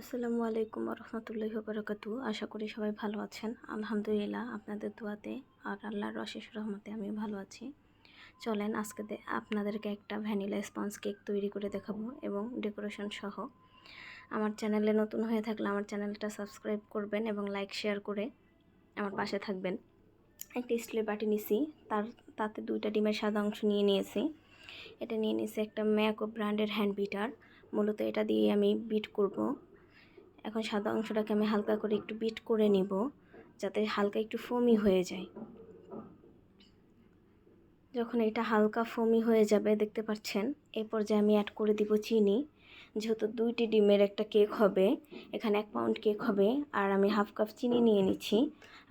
আসসালামু আলাইকুম রহমতুল্লাহ বরকাতু আশা করি সবাই ভালো আছেন। আলহামদুলিল্লাহ আপনাদের দোয়াতে আর আল্লাহর অশেষ রহমতে আমি ভালো আছি। চলেন আজকে আপনাদেরকে একটা ভ্যানিলা স্পঞ্জ কেক তৈরি করে দেখাবো এবং ডেকোরেশন সহ। আমার চ্যানেলে নতুন হয়ে থাকলে আমার চ্যানেলটা সাবস্ক্রাইব করবেন এবং লাইক, শেয়ার করে আমার পাশে থাকবেন। একটা স্টিলের বাটি নিছি, তার তাতে দুইটা ডিমের সাদা অংশ নিয়ে নিয়েছি। এটা নিয়ে নিয়েছি একটা ম্যাকো ব্র্যান্ডের হ্যান্ড বিটার। মূলত এটা দিয়ে আমি বিট করব। এখন সাদা অংশটাকে আমি হালকা করে একটু বিট করে নিব, যাতে হালকা একটু ফোমি হয়ে যায়। যখন এটা হালকা ফোমি হয়ে যাবে, দেখতে পাচ্ছেন এই পর্যায়ে আমি অ্যাড করে দিব চিনি। যেহেতু দুইটি ডিমের একটা কেক হবে, এখানে এক পাউন্ড কেক হবে, আর আমি হাফ কাপ চিনি নিয়ে নিচ্ছি।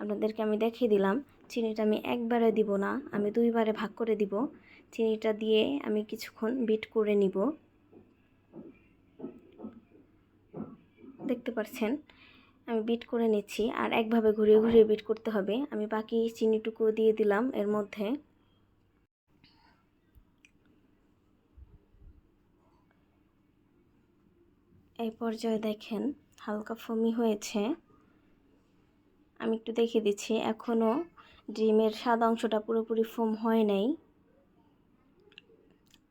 আপনাদেরকে আমি দেখিয়ে দিলাম, চিনিটা আমি একবারে দিব না, আমি দুইবারে ভাগ করে দিব। চিনিটা দিয়ে আমি কিছুক্ষণ বিট করে নিব। দেখতে পাচ্ছেন আমি বিট করে নিচ্ছি। আর একভাবে ঘুরিয়ে ঘুরিয়ে বিট করতে হবে। আমি বাকি চিনিটুকু দিয়ে দিলাম এর মধ্যে। এই পর্যায়ে দেখেন, হালকা ফমি হয়েছে। আমি একটু দেখিয়ে দিচ্ছি এখনও ডিমের সাদা অংশটা পুরোপুরি ফোম হয় নাই।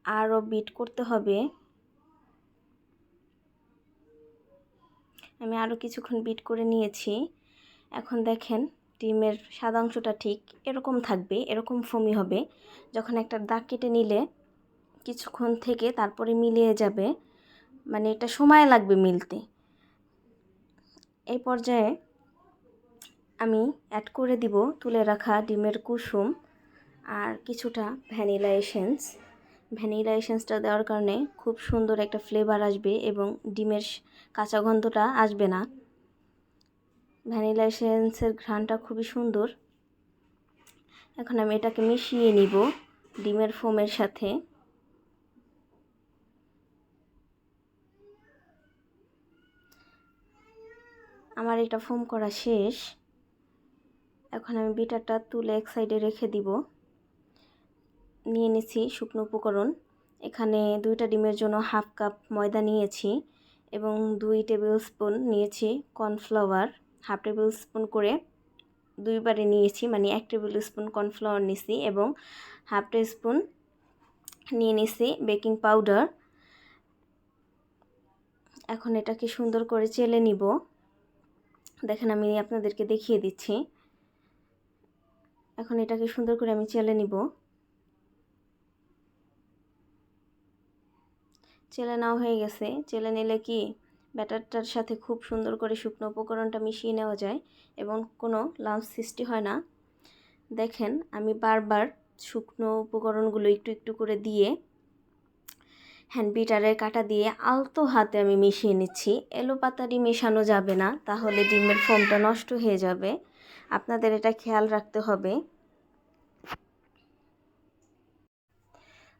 আরও বিট করতে হবে। আমি আরও কিছুক্ষণ বিট করে নিয়েছি। এখন দেখেন ডিমের সাদা অংশটা ঠিক এরকম থাকবে, এরকম ফমি হবে। যখন একটা দাগ কেটে নিলে কিছুক্ষণ থেকে তারপরে মিলিয়ে যাবে। মানে এটা সময় লাগবে মিলতে। এই পর্যায়ে আমি অ্যাড করে দিব তুলে রাখা ডিমের কুসুম আর কিছুটা ভ্যানিলা এসেন্স। ভ্যানিলা এসেন্সটা দেওয়ার কারণে খুব সুন্দর একটা ফ্লেভার আসবে এবং ডিমের কাঁচা গন্ধটা আসবে না। ভ্যানিলা এসেন্সের ঘ্রাণটা খুবই সুন্দর। এখন আমি এটাকে মিশিয়ে নিব ডিমের ফোমের সাথে। আমার এটা ফোম করা শেষ। এখন আমি বিটারটা তুলে এক সাইডে রেখে দিব। নিয়ে নিয়েছি শুকনো উপকরণ। এখানে দুইটা ডিমের জন্য হাফ কাপ ময়দা নিয়েছি এবং দুই টেবিল স্পুন নিয়েছি কর্নফ্লাওয়ার। হাফ টেবিল স্পুন করে দুইবারে নিয়েছি মানে এক টেবিল স্পুন কর্নফ্লাওয়ার নিছি এবং হাফ টি স্পুন নিয়ে নিছি বেকিং পাউডার। এখন এটাকে সুন্দর করে চেলে নিব। দেখেন আমি আপনাদেরকে দেখিয়ে দিচ্ছি। এখন এটাকে সুন্দর করে আমি চেলে নিব। চেলে নেওয়া হয়ে গেছে। চেলে নিলে কি ব্যাটারটার সাথে খুব সুন্দর করে শুকনো উপকরণটা মিশিয়ে নেওয়া যায় এবং কোনো লাঞ্চ সৃষ্টি হয় না। দেখেন, আমি বারবার শুকনো উপকরণগুলো একটু একটু করে দিয়ে হ্যান্ড বিটারের কাটা দিয়ে আলতো হাতে আমি মিশিয়ে নিচ্ছি। এলো পাতারি মেশানো যাবে না, তাহলে ডিমের ফোমটা নষ্ট হয়ে যাবে। আপনাদের এটা খেয়াল রাখতে হবে।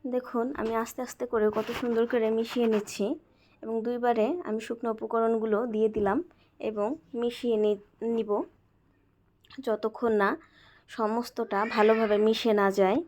দেখুন, আমি আস্তে আস্তে করে কত সুন্দর করে মিশিয়ে নিচ্ছি এবং দুইবারে আমি শুকনো উপকরণগুলো দিয়ে দিলাম এবং মিশিয়ে নিব। যতক্ষণ না সমস্তটা ভালোভাবে মিশে না যায়।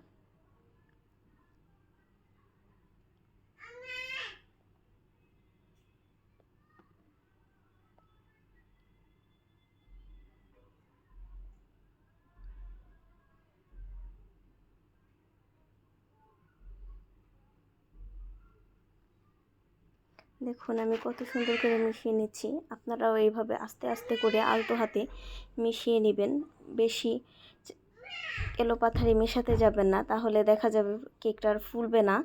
দেখুন, আমি কত সুন্দর করে মিশিয়ে নিচ্ছি। আপনারাও এইভাবে আস্তে আস্তে করে আলতো হাতে মিশিয়ে নেবেন। বেশি এলো পাথারি মেশাতে যাবেন না, তাহলে দেখা যাবে কেকটা আর ফুলবে না।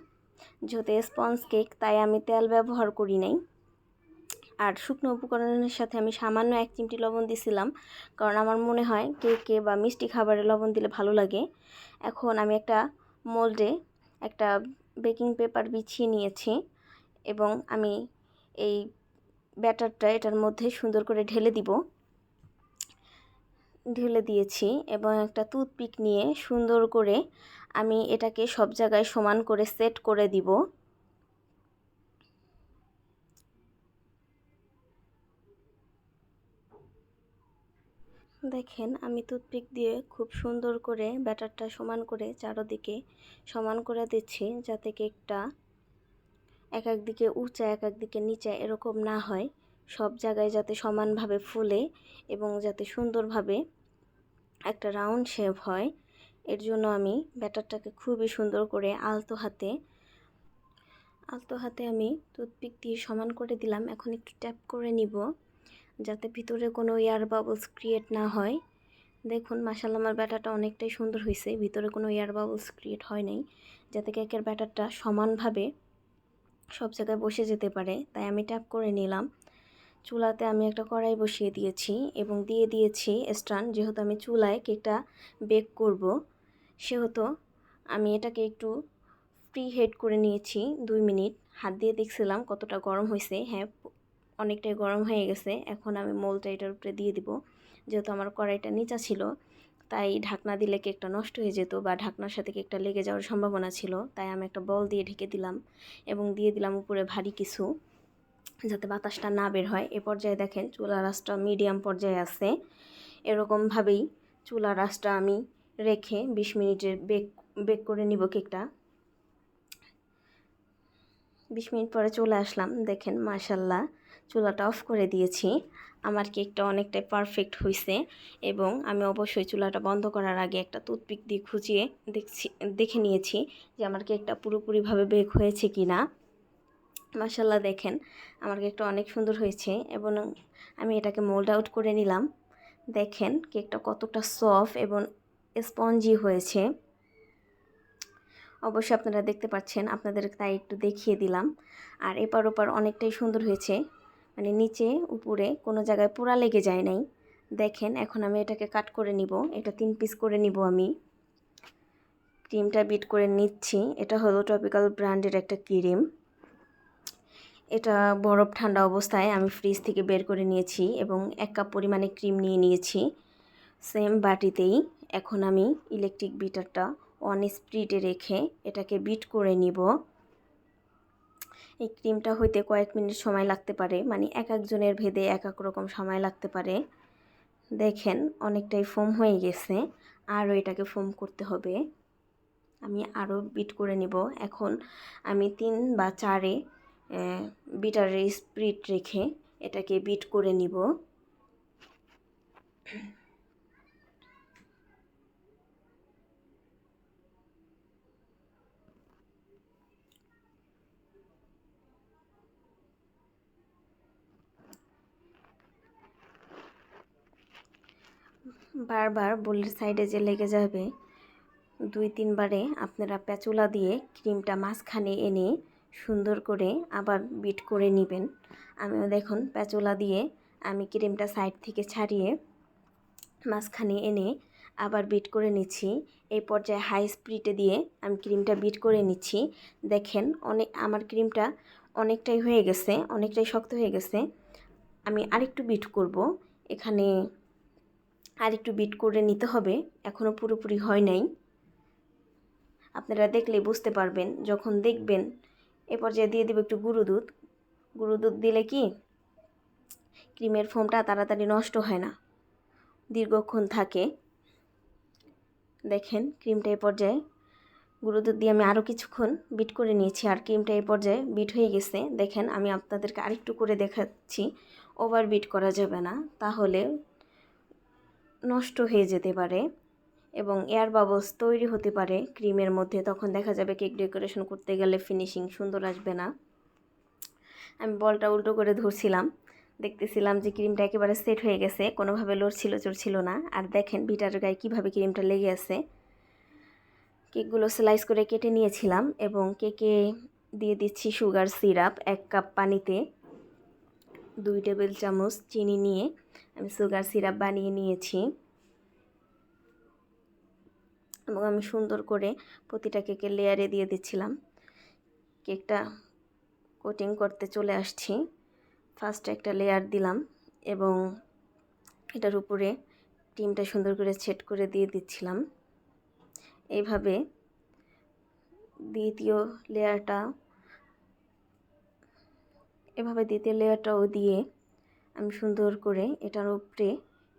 যেহেতু স্পঞ্জ কেক, তাই আমি তেল ব্যবহার করি নাই। আর শুকনো উপকরণের সাথে আমি সামান্য এক চিমটি লবণ দিছিলাম, কারণ আমার মনে হয় কেকে বা মিষ্টি খাবারে লবণ দিলে ভালো লাগে। এখন আমি একটা মোল্ডে একটা বেকিং পেপার বিছিয়ে নিয়েছি। এবং আমি এই ব্যাটারটা এটার মধ্যে সুন্দর করে ঢেলে দিব। ঢেলে দিয়েছি এবং একটা টুথপিক নিয়ে সুন্দর করে আমি এটাকে সব জায়গায় সমান করে সেট করে দিব। দেখেন, আমি টুথপিক দিয়ে খুব সুন্দর করে ব্যাটারটা সমান করে চারোদিকে সমান করে দিচ্ছি যাতে কেকটা এক এক দিকে উঁচা, এক এক দিকে নিচা এরকম না হয়। সব জায়গায় যাতে সমানভাবে ফুলে এবং যাতে সুন্দরভাবে একটা রাউন্ড শেপ হয়, এর জন্য আমি ব্যাটারটাকে খুবই সুন্দর করে আলতো হাতে আলতো হাতে আমি টুথপিক দিয়ে সমান করে দিলাম। এখন একটু ট্যাপ করে নিব যাতে ভিতরে কোনো এয়ার বাবলস ক্রিয়েট না হয়। দেখুন মাসাল্লা আমার ব্যাটারটা অনেকটাই সুন্দর হয়েছে ভিতরে কোনো এয়ার বাবলস ক্রিয়েট হয় নাই। যাতে কেকের ব্যাটারটা সমানভাবে সব জায়গায় বসে যেতে পারে, তাই আমি ট্যাপ করে নিলাম। চুলাতে আমি একটা কড়াই বসিয়ে দিয়েছি এবং দিয়ে দিয়েছি স্টান, যেহেতু আমি চুলায় কেকটা বেক করব, সেহেতু আমি এটাকে একটু প্রি হেড করে নিয়েছি দুই মিনিট। হাত দিয়ে দেখছিলাম কতটা গরম হয়েছে। হ্যাঁ অনেকটাই গরম হয়ে গেছে। এখন আমি মোলটা এটার উপরে দিয়ে দিব। যেহেতু আমার কড়াইটা নিচা ছিল তাই ঢাকনা দিলে কেকটা নষ্ট হয়ে যেত বা ঢাকনার সাথে কেকটা লেগে যাওয়ার সম্ভাবনা ছিল, তাই আমি একটা বল দিয়ে ঢেকে দিলাম এবং দিয়ে দিলাম উপরে ভারী কিছু যাতে বাতাসটা না বের হয়। এ পর্যায়ে দেখেন চুলা রাসটা মিডিয়াম পর্যায়ে আছে। এরকমভাবেই চুলা রাসটা আমি রেখে বিশ মিনিটের বেক বেক করে নিব কেকটা। বিশ মিনিট পরে চলে আসলাম। দেখেন মাশাল্লাহ চুলাটা অফ করে দিয়েছি। আমার কেকটা অনেকটাই পারফেক্ট হয়েছে এবং আমি অবশ্যই চুলাটা বন্ধ করার আগে একটা টুথপিক দিয়ে খুঁজিয়ে দেখছি, দেখে নিয়েছি যে আমার কেকটা পুরোপুরিভাবে বেক হয়েছে কি না মাসাল্লাহ দেখেন, আমার কেকটা অনেক সুন্দর হয়েছে এবং আমি এটাকে মোল্ড আউট করে নিলাম। দেখেন, কেকটা কতটা সফট এবং স্পঞ্জি হয়েছে। অবশ্যই আপনারা দেখতে পাচ্ছেন, আপনাদের তাই একটু দেখিয়ে দিলাম। আর এপার ওপার অনেকটাই সুন্দর হয়েছে। মানে নিচে, উপরে কোনো জায়গায় পোড়া লেগে যায় নাই। দেখেন, এখন আমি এটাকে কাট করে নিব। এটা তিন পিস করে নিব আমি। ক্রিমটা বিট করে নিচ্ছি। এটা হলো টপিক্যাল ব্র্যান্ডের একটা ক্রিম। এটা বরফ ঠান্ডা অবস্থায় আমি ফ্রিজ থেকে বের করে নিয়েছি এবং এক কাপ পরিমাণে ক্রিম নিয়ে নিয়েছি। সেম বাটিতেই এখন আমি ইলেকট্রিক বিটারটা অন স্প্রিডে রেখে এটাকে বিট করে নিব। এই ক্রিমটা হইতে কয়েক মিনিট সময় লাগতে পারে মানে এক একজনের ভেদে এক এক রকম সময় লাগতে পারে। দেখেন, অনেকটাই ফোম হয়ে গেছে, আরও এটাকে ফোম করতে হবে। আমি আরও বিট করে নিব। এখন আমি তিন বা চারে বিটারের স্প্রিট রেখে এটাকে বিট করে নিব। বারবার বোলের সাইডে যে লেগে যাবে, দুই তিনবারে আপনারা প্যাচুলা দিয়ে ক্রিমটা মাঝখানে এনে সুন্দর করে আবার বিট করে নেবেন। আমিও দেখুন প্যাচুলা দিয়ে আমি ক্রিমটা সাইড থেকে ছাড়িয়ে মাঝখানে এনে আবার বিট করে নিচ্ছি। এই পর্যায়ে হাই স্পিডে দিয়ে আমি ক্রিমটা বিট করে নিচ্ছি। দেখেন অনেক, আমার ক্রিমটা অনেকটাই হয়ে গেছে, অনেকটাই শক্ত হয়ে গেছে। আমি আরেকটু বিট করব। এখানে আরেকটু বিট করে নিতে হবে। এখনও পুরোপুরি হয় নাই। আপনারা দেখলে বুঝতে পারবেন, যখন দেখবেন এ পর্যায়ে দিয়ে দেবো একটু গুঁড়ো দুধ। গুঁড়ো দুধ দিলে কি ক্রিমের ফোমটা তাড়াতাড়ি নষ্ট হয় না। দীর্ঘক্ষণ থাকে। দেখেন, ক্রিমটা এ পর্যায়ে গুঁড়ো দুধ দিয়ে আমি আরও কিছুক্ষণ বিট করে নিয়েছি আর ক্রিমটা এই পর্যায়ে বিট হয়ে গেছে। দেখেন, আমি আপনাদেরকে আরেকটু করে দেখাচ্ছি। ওভার বিট করা যাবে না। তাহলে নষ্ট হয়ে যেতে পারে এবং এয়ার বাবলস তৈরি হতে পারে ক্রিমের মধ্যে, তখন দেখা যাবে কেক ডেকোরেশন করতে গেলে ফিনিশিং সুন্দর আসবে না। আমি বলটা উল্টো করে ধরছিলাম, দেখতেছিলাম যে ক্রিমটা একেবারে সেট হয়ে গেছে, কোনোভাবে লড়ছিল চড়ছিল না। আর দেখেন বিটার গায়ে কীভাবে ক্রিমটা লেগে আছে। কেকগুলো স্লাইস করে কেটে নিয়েছিলাম এবং কেকে দিয়ে দিচ্ছি সুগার সিরাপ এক কাপ পানিতে, দুই টেবিল চামচ চিনি নিয়ে আমি সুগার সিরাপ বানিয়ে নিয়েছি। এবং আমি সুন্দর করে প্রতিটা কেকের লেয়ারে দিয়ে দিচ্ছিলাম। কেকটা কোটিং করতে চলে আসছি। ফার্স্ট একটা লেয়ার দিলাম এবং এটার উপরে ডিমটা সুন্দর করে সেট করে দিয়ে দিচ্ছিলাম। এইভাবে দ্বিতীয় লেয়ারটা, এভাবে দ্বিতীয় লেয়ারটাও দিয়ে আমি সুন্দর করে এটার উপরে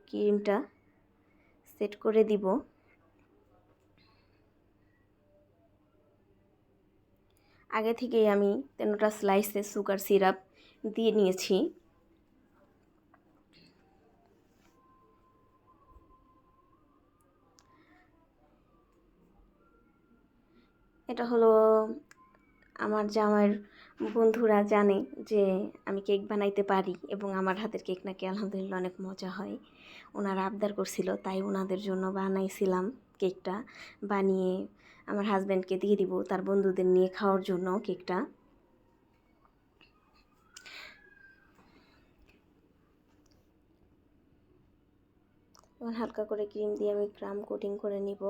ক্রিমটা সেট করে দিব। আগে থেকেই আমি তেনটা স্লাইসে সুগার সিরাপ দিয়ে নিয়েছি। এটা হলো আমার জামাইয়ের বন্ধুরা জানে যে আমি কেক বানাইতে পারি এবং আমার হাতের কেক নাকি আলহামদুলিল্লাহ অনেক মজা হয়। ওনারা আবদার করছিল, তাই ওনাদের জন্য বানাইছিলাম কেকটা। বানিয়ে আমার হাজব্যান্ডকে দিয়ে দিব, তার বন্ধুদের নিয়ে খাওয়ার জন্য কেকটা। হালকা করে ক্রিম দিয়ে আমি ক্রাম কোটিং করে নিব।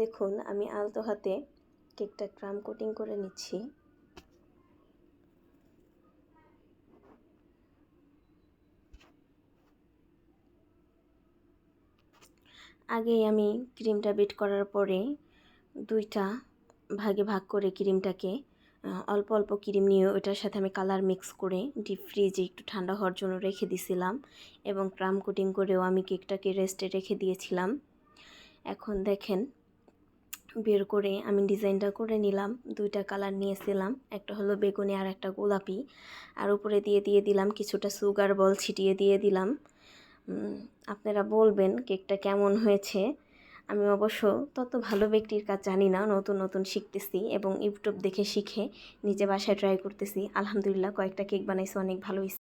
দেখুন, আমি আলতো হাতে কেকটা ক্রাম কোটিং করে নিচ্ছি। আগেই আমি ক্রিমটা বিট করার পরে দুইটা ভাগে ভাগ করে ক্রিমটাকে অল্প অল্প ক্রিম নিয়ে ওইটার সাথে আমি কালার মিক্স করে ডিপ ফ্রিজে একটু ঠান্ডা হওয়ার জন্য রেখে দিছিলাম এবং ক্রাম কোটিং করেও আমি কেকটাকে রেস্টে রেখে দিয়েছিলাম। এখন দেখেন বের করে আমি ডিজাইনটা করে নিলাম, দুইটা কালার নিয়েছিলাম, একটা হলো বেগুনি আর একটা গোলাপি। আর উপরে দিয়ে দিয়ে দিলাম কিছুটা সুগার বল ছিটিয়ে দিয়ে দিলাম। আপনারা বলবেন কেকটা কেমন হয়েছে? আমি অবশ্য তত ভালো ব্যক্তির কাজ জানি না, নতুন নতুন শিখতেছি এবং ইউটিউব দেখে শিখে নিজে বাসায় ট্রাই করতেছি। আলহামদুলিল্লাহ কয়েকটা কেক বানাইছি, অনেক ভালো